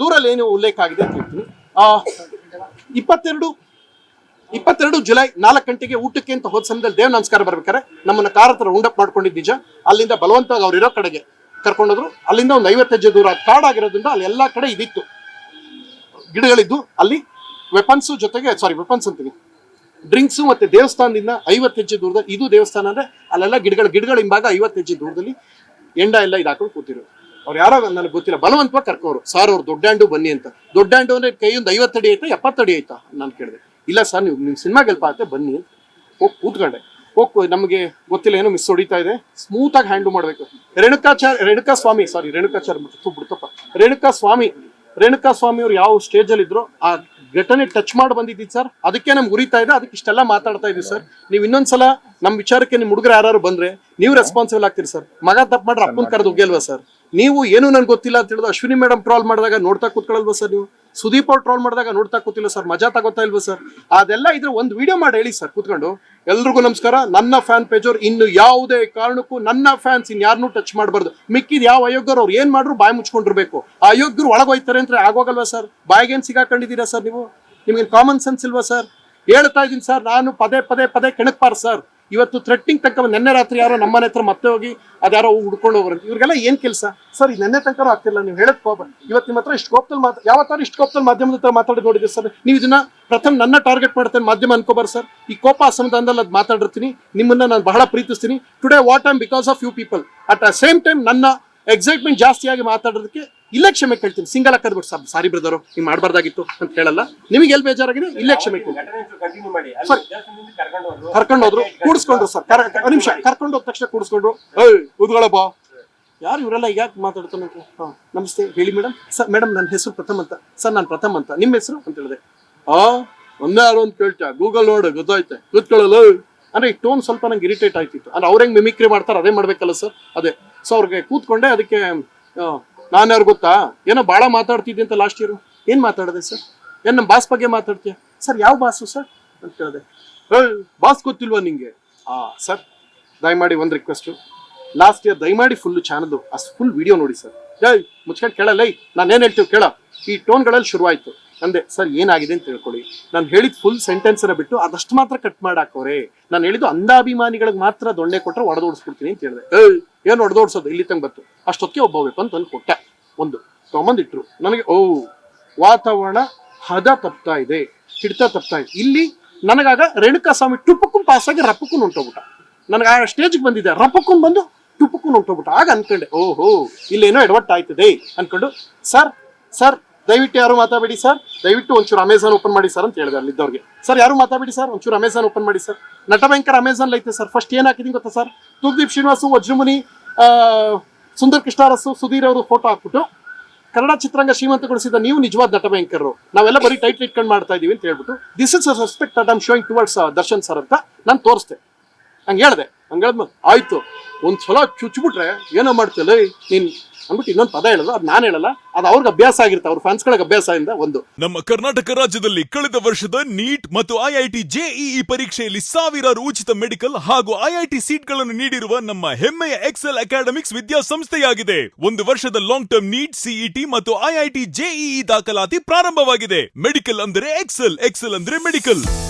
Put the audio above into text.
ದೂರಲ್ಲಿ ಏನು ಉಲ್ಲೇಖ ಆಗಿದೆ ಅಂತ ಹೇಳ್ತೀನಿ. ಇಪ್ಪತ್ತೆರಡು ಇಪ್ಪತ್ತೆರಡು ಜುಲೈ ನಾಲ್ಕು ಗಂಟೆಗೆ ಊಟಕ್ಕೆ ಅಂತ ಹೋದ ಸಮಯದಲ್ಲಿ ದೇವ್ ನಮಸ್ಕಾರ ಬರ್ಬೇಕಾರೆ ನಮ್ಮನ್ನ ಕಾರ್ ಹತ್ರ ಉಂಡಪ್ ಮಾಡ್ಕೊಂಡಿದ್ದು ನಿಜ. ಅಲ್ಲಿಂದ ಬಲವಂತವಾಗಿ ಅವ್ರು ಇರೋ ಕಡೆಗೆ ಕರ್ಕೊಂಡೋದ್ರು. ಅಲ್ಲಿಂದ ಒಂದು ಐವತ್ತು ಹೆಜ್ಜೆ ದೂರ ಕಾಡಾಗಿರೋದ್ರಿಂದ ಅಲ್ಲಿ ಎಲ್ಲಾ ಕಡೆ ಇದಿತ್ತು. ಗಿಡಗಳಿದ್ದು, ಅಲ್ಲಿ ವೆಪನ್ಸ್ ಜೊತೆಗೆ ಸಾರಿ ವೆಪನ್ಸ್ ಅಂತೀನಿ ಡ್ರಿಂಕ್ಸು ಮತ್ತೆ ದೇವಸ್ಥಾನದಿಂದ ಐವತ್ತು ಹೆಜ್ಜೆ ದೂರದ, ಇದು ದೇವಸ್ಥಾನ ಅಂದ್ರೆ ಅಲ್ಲೆಲ್ಲ ಗಿಡಗಳ ಗಿಡಗಳ ಹಿಂಭಾಗ ಐವತ್ತು ಹೆಜ್ಜೆ ದೂರದಲ್ಲಿ ಎಂಡ ಎಲ್ಲ ಇದಾಕೊಂಡು ಕೂತಿರು ಅವ್ರು ಯಾರೋ ನನಗೆ ಗೊತ್ತಿಲ್ಲ. ಬಲವಂತವಾಗಿ ಕರ್ಕೋರು ಸರ್ ಅವ್ರು ದೊಡ್ಡಾಂಡು ಬನ್ನಿ ಅಂತ. ದೊಡ್ಡಾಂಡು ಅಂದ್ರೆ ಕೈ ಒಂದು ಐವತ್ತಡಿ ಆಯ್ತಾ ಎಪ್ಪತ್ತಡಿ ಆಯ್ತಾ ನಾನು ಕೇಳಿದೆ. ಇಲ್ಲ ಸರ್, ನೀವು ನಿಮ್ಮ ಸಿನಿಮಾ ಗೆಲ್ಪ ಆಗುತ್ತೆ, ಬನ್ನಿ ಅಂತ. ಹೋಗಿ ಕೂತ್ಕೊಂಡೆ. ಹೋಗಿ ನಮಗೆ ಗೊತ್ತಿಲ್ಲ, ಏನೋ ಮಿಸ್ ಹೊಡಿತಾ ಇದೆ. ಸ್ಮೂತ್ ಆಗಿ ಹ್ಯಾಂಡಲ್ ಮಾಡಬೇಕು. ರೇಣುಕಾಚಾರ್ ರೇಣುಕಾ ಸ್ವಾಮಿ ಸಾರಿ ರೇಣುಕಾಚಾರ್ ಬಿಟ್ಟು ಬಿಡ್ತಪ್ಪ. ರೇಣುಕಾ ಸ್ವಾಮಿ ರೇಣುಕಾ ಸ್ವಾಮಿ ಅವ್ರು ಯಾವ ಸ್ಟೇಜ್ ಅಲ್ಲಿ ಇದ್ರು, ಆ ಘಟನೆ ಟಚ್ ಮಾಡಿ ಬಂದಿದ್ದೀವಿ ಸರ್. ಅದಕ್ಕೆ ನಮ್ಗೆ ಉರಿತಾ ಇದೆ, ಅದಕ್ಕೆ ಇಷ್ಟೆಲ್ಲ ಮಾತಾಡ್ತಾ ಇದೀವಿ ಸರ್. ನೀವು ಇನ್ನೊಂದ್ಸಲ ನಮ್ಮ ವಿಚಾರಕ್ಕೆ ನಿಮ್ಮ ಹುಡುಗರು ಯಾರು ಬಂದ್ರೆ, ನೀವು ರೆಸ್ಪಾನ್ಸಿಬಲ್ ಆಗ್ತೀರಿ ಸರ್. ಮಗ ತಪ್ಪು ಮಾಡ್ರೆ ಅಪ್ಪನ ಕರೆದು ಅಲ್ವಾ ಸರ್? ನೀವು ಏನು ನನ್ಗೆ ಗೊತ್ತಿಲ್ಲ ಅಂತ ಹೇಳಿದ್ರು ಅಶ್ವಿನಿ ಮೇಡಮ್ ಟ್ರಾಲ್ ಮಾಡಿದಾಗ ನೋಡ್ತಾ ಕೂತ್ಕೊಳ್ಳಲ್ವಾ ಸರ್ ನೀವು? ಸುದೀಪ್ ಅವ್ರು ಟ್ರಾಲ್ ಮಾಡಿದಾಗ ನೋಡ್ತಾ ಕೂತಿಲ್ಲ ಸರ್, ಮಜಾ ತಗೋತಾ ಇಲ್ವಾ ಸರ್? ಅದೆಲ್ಲ ಇದ್ರೆ ಒಂದು ವಿಡಿಯೋ ಮಾಡಿ ಹೇಳಿ ಸರ್, ಕೂತ್ಕೊಂಡು. ಎಲ್ರಿಗೂ ನಮಸ್ಕಾರ. ನನ್ನ ಫ್ಯಾನ್ ಪೇಜ್ ಅವ್ರು ಇನ್ನು ಯಾವುದೇ ಕಾರಣಕ್ಕೂ ನನ್ನ ಫ್ಯಾನ್ಸ್ ಇನ್ ಯಾರನ್ನು ಟಚ್ ಮಾಡಬಾರ್ದು. ಮಿಕ್ಕಿದ ಯಾವ ಅಯೋಗ್ಯರು ಅವ್ರು ಏನ್ ಮಾಡ್ರು ಬಾಯಿ ಮುಚ್ಕೊಂಡಿರ್ಬೇಕು. ಆ ಅಯೋಗ್ಯರು ಒಳಗೋಯ್ತಾರೆ ಅಂದ್ರೆ ಆಗೋಗಲ್ವಾ ಸರ್? ಬಾಯಿಗೇನ್ ಸಿಗಾಕೊಂಡಿದ್ದೀರಾ ಸರ್ ನೀವು? ನಿಮ್ಗೆ ಕಾಮನ್ ಸೆನ್ಸ್ ಇಲ್ವಾ ಸರ್? ಹೇಳ್ತಾ ಇದ್ದೀನಿ ಸರ್, ನಾನು ಪದೇ ಪದೇ ಪದೇ ಕೆಣಕ್ಬಾರ್ ಸರ್. ಇವತ್ತು ಥ್ರೆಟ್ಟಿಂಗ್ ತನಕ ನಿನ್ನೆ ರಾತ್ರಿ ಯಾರೋ ನಮ್ಮನೆ ಹತ್ರ ಮತ್ತೆ ಹೋಗಿ ಅದ್ಯಾರೋ ಹುಡ್ಕೊಂಡು ಹೋಗ್ರಂತ ಇವ್ರಿಗೆಲ್ಲ ಏನ್ ಕೆಲಸ? ಸರ್ ನಿನ್ನೆ ತನಕ ಆಗ್ತಿಲ್ಲ, ನೀವು ಹೇಳಕ್ ಕೋಪ. ಇವತ್ತು ನಿಮ್ಮ ಹತ್ರ ಇಷ್ಟು ಕೋಪದಲ್ಲಿ ಮಾತು ಯಾವತ್ತಾರು ಇಷ್ಟು ಕೋಪದಲ್ಲಿ ಮಾಧ್ಯಮದ ಹತ್ರ ಮಾತಾಡಿ ನೋಡಿದ್ರಿ ಸರ್? ನೀವು ಇದನ್ನ ಪ್ರಥಮ ನನ್ನ ಟಾರ್ಗೆಟ್ ಮಾಡ್ತೇನೆ, ಮಾಧ್ಯಮ ಅನ್ಕೋಬಾರ ಸರ್. ಈ ಕೋಪ ಅಸಮಾಧಾನದಲ್ಲಿ ಅದು ಮಾತಾಡಿರ್ತೀನಿ. ನಿಮ್ಮನ್ನ ನಾನು ಬಹಳ ಪ್ರೀತಿಸ್ತೀನಿ. Today what I'm because of you people at a same time ನನ್ನ ಎಕ್ಸೈಟ್ಮೆಂಟ್ ಜಾಸ್ತಿಯಾಗಿ ಮಾತಾಡೋದಕ್ಕೆ ಇಲ್ಲೇ ಕ್ಷಮೆ ಕೇಳ್ತೀನಿ. ಸಿಂಗಲ್ ಹಾಕದ್ ಬಿಟ್ಟು ಸರ್ ಬ್ರದರು ನೀವು ಮಾಡಬಾರ್ದಾಗಿತ್ತು ಅಂತ ಹೇಳಲ್ಲ. ನಿಮಗೆ ಎಲ್ಲಿ ಬೇಜಾರಾಗಿದೆ? ಇಲ್ಲೇ ಕ್ಷಮೆ ಸರಿ. ಕರ್ಕೊಂಡು ಹೋದ್ರು ಕೂಡಿಸ್ಕೊಂಡ್ರು ಸರ್ ಕರ ನಿಮಿಷ, ಕರ್ಕೊಂಡು ಹೋದ ತಕ್ಷಣ ಕೂಡಿಸ್ಕೊಂಡ್ರು. ಏಯ್ ಬಾ. ಯಾರು ಇವರೆಲ್ಲ ಯಾಕೆ ಮಾತಾಡ್ತಾನೆ ಹಾಂ, ನಮಸ್ತೆ. ಹೇಳಿ ಮೇಡಮ್ ಸರ್ ಮೇಡಮ್ ನನ್ನ ಹೆಸರು ಪ್ರಥಮ್ ಅಂತ. ಸರ್ ನಾನು ಪ್ರಥಮ್ ಅಂತ. ನಿಮ್ಮ ಹೆಸರು? ಅಂತ ಹೇಳಿದೆ. ಆ, ಒಂದೇ ಯಾರು ಅಂತ ಕೇಳ್ತಾ. ಗೂಗಲ್ ನೋಡು, ಗೊತ್ತಾಯ್ತೆ. ಕೂತ್ಕೊಳ್ಳಲ್ಲ ಅಂದ್ರೆ ಈ ಟೋನ್ ಸ್ವಲ್ಪ ನಂಗೆ ಇರಿಟೇಟ್ ಆಯ್ತಿತ್ತು ಅಂದ್ರೆ ಅವ್ರ ಹೆಂಗ್ ಮಿಮಿಕ್ರಿ ಮಾಡ್ತಾರೆ ಅದೇ ಮಾಡ್ಬೇಕಲ್ಲ ಸರ್ ಅದೇ. ಸೊ ಅವ್ರಿಗೆ ಕೂತ್ಕೊಂಡೆ ಅದಕ್ಕೆ ನಾನು ಯಾರು ಗೊತ್ತಾ? ಏನೋ ಭಾಳ ಮಾತಾಡ್ತಿದ್ದೆ ಅಂತ ಲಾಸ್ಟ್ ಇಯರ್ ಏನ್ ಮಾತಾಡಿದೆ ಸರ್ ಏನ್ ನಮ್ಮ ಬಾಸ್ ಬಗ್ಗೆ ಮಾತಾಡ್ತೀಯ? ಸರ್ ಯಾವ ಬಾಸು ಸರ್ ಅಂತ ಕೇಳಿದೆ ಬಾಸ್ ಗೊತ್ತಿಲ್ವಾ ನಿಂಗೆ? ಆ ಸರ್ ದಯಮಾಡಿ ಒಂದು ರಿಕ್ವೆಸ್ಟು ಲಾಸ್ಟ್ ಇಯರ್ ದಯಮಾಡಿ ಫುಲ್ ಚಾನಲ್ದು ಅಷ್ಟು ಫುಲ್ ವಿಡಿಯೋ ನೋಡಿ ಸರ್ ಏಯ್, ಮುಚ್ಕೊಂಡು ಕೇಳಲ್ಲ ನಾನು ಏನು ಹೇಳ್ತೀವಿ ಕೇಳ. ಈ ಟೋನ್ಗಳಲ್ಲಿ ಶುರುವಾಯಿತು. ಅಂದೆ ಸರ್, ಏನಾಗಿದೆ ಅಂತ ತಿಳ್ಕೊಳ್ಳಿ. ನಾನು ಹೇಳಿದ ಫುಲ್ ಸೆಂಟೆನ್ಸ್ನ ಬಿಟ್ಟು ಅದಷ್ಟು ಮಾತ್ರ ಕಟ್ ಮಾಡಾಕೋರೆ ನಾನು ಹೇಳಿದ್ದು ಅಂಧಾಭಿಮಾನಿಗಳಿಗೆ ಮಾತ್ರ ದೊಣ್ಣೆ ಕೊಟ್ಟರೆ ಒಡೆದೋಡಿಸ್ಬಿಡ್ತೀನಿ ಅಂತ ಹೇಳಿದೆ. ಏನು ಒಡೆದೋಡ್ಸೋದು? ಇಲ್ಲಿ ತಂಗ ಬತ್ತು ಅಷ್ಟೊತ್ತಿಗೆ ಒಬ್ಬ ಅಂತ ತಂದು ಕೊಟ್ಟೆ. ಒಂದು, ತೊಗೊಂಬಂದಿಟ್ರು. ನನಗೆ, ಓ, ವಾತಾವರಣ ಹದ ತಪ್ತಾ ಇದೆ, ಹಿಡಿತ ತಪ್ತಾ ಇದೆ. ಇಲ್ಲಿ ನನಗಾಗ ರೇಣುಕಾ ಸ್ವಾಮಿ ಟುಪ್ಪಕ್ಕೂ ಪಾಸಾಗಿ ರಪ್ಪಕ್ಕೂ ಹೊಂಟೋಗ್ಬಿಟ್ಟ. ನನಗೆ ಆ ಸ್ಟೇಜ್ಗೆ ಬಂದಿದ್ದೆ. ರಪ್ಪಕ್ಕೂ ಬಂದು ಟುಪ್ಪಕ್ಕೂ ಹೊಂಟೋಗ್ಬಿಟ್ಟ. ಆಗ ಅನ್ಕೊಂಡೆ, ಓಹೋ, ಇಲ್ಲೇನೋ ಎಡವಟ್ಟಾಯ್ತದೆ. ಅನ್ಕೊಂಡು, ಸರ್ ಸರ್ ದಯವಿಟ್ಟು ಯಾರು ಮಾತಾಡಬೇಡಿ ಸರ್? ದಯವಿಟ್ಟು ಒಂಚೂರು ಅಮೆಝಾನ್ ಓಪನ್ ಮಾಡಿ ಸರ್ ಅಂತ ಹೇಳಿದೆ ಅಲ್ಲಿದ್ದವ್ರಿಗೆ ಸರ್, ಯಾರು ಮಾತಾಡಬೇಡಿ ಸರ್? ಒಂಚೂರು ಅಮೆಝಾನ್ ಓಪನ್ ಮಾಡಿ ಸರ್. ನಟ ಭಯಂಕರ ಅಮೆಝಾನ್ ಐತೆ ಸರ್. ಫಸ್ಟ್ ಏನು ಹಾಕಿದೀನಿ ಗೊತ್ತಾ ಸರ್? ತುಗ್ದೀಪ್ ಶ್ರೀನಿವಾಸು, ವಜ್ರಮುನಿ ಸುಂದರ್ ಕೃಷ್ಣಾರಸು ಸುಧೀರ್ ಅವರು ಫೋಟೋ ಹಾಕ್ಬಿಟ್ಟು ಕನ್ನಡ ಚಿತ್ರರಂಗ ಶ್ರೀಮಂತಗೊಳಿಸಿದ ನೀವು ನಿಜವಾದ ನಟ ಭಯಂಕರರು. ನಾವೆಲ್ಲ ಬರೀ ಟೈಟ್ಲ್ ಇಟ್ಕೊಂಡು ಮಾಡ್ತಾ ಇದೀವಿ ಅಂತ ಹೇಳ್ಬಿಟ್ಟು this is respect that I'm showing towards Darshan sir ಅಂತ ನಾನು ತೋರಿಸ್ದೆ. ಹಂಗೆ ಹೇಳಿದೆ. ಹಂಗೆ ಹೇಳಿದ್ಮೇಲೆ ಆಯ್ತು ಒಂದ್ ಸಲ ಚುಚ್ಬಿಟ್ರೆ ಏನೋ ಮಾಡ್ತಿಲ್ಲ ನೀನ್ ಅಂದ್ಬಿಟ್ಟು ಇನ್ನೊಂದು ಪದ ಹೇಳೋದು, ಅದು ನಾನು ಹೇಳಲ್ಲ, ಅದು ಅವ್ರಿಗೆ ಅಭ್ಯಾಸ ಆಗಿರುತ್ತೆ, ಅವ್ರ ಅಭ್ಯಾಸ ಆಗಿ んだ ಒಂದು. ನಮ್ಮ ಕರ್ನಾಟಕ ರಾಜ್ಯದಲ್ಲಿ ಕಳೆದ ವರ್ಷದ ನೀಟ್ ಮತ್ತು ಐಐಟಿ ಜೆಇಇ ಪರೀಕ್ಷೆಯಲ್ಲಿ ಸಾವಿರಾರು ಉಚಿತ ಮೆಡಿಕಲ್ ಹಾಗೂ ಐಐಟಿ ಸೀಟ್ಗಳನ್ನು ನೀಡಿರುವ ನಮ್ಮ ಹೆಮ್ಮೆಯ ಎಕ್ಸೆಲ್ ಅಕಾಡೆಮಿಕ್ಸ್ ವಿದ್ಯಾಸಂಸ್ಥೆಯಾಗಿದೆ. ಒಂದು ವರ್ಷದ ಲಾಂಗ್ ಟರ್ಮ್ ನೀಟ್ ಸಿಇಟಿ ಮತ್ತು ಐಐಟಿ ಜೆಇಇ ದಾಖಲಾತಿ ಪ್ರಾರಂಭವಾಗಿದೆ. ಮೆಡಿಕಲ್ ಅಂದರೆ ಎಕ್ಸೆಲ್ ಎಕ್ಸೆಲ್ ಅಂದ್ರೆ ಮೆಡಿಕಲ್.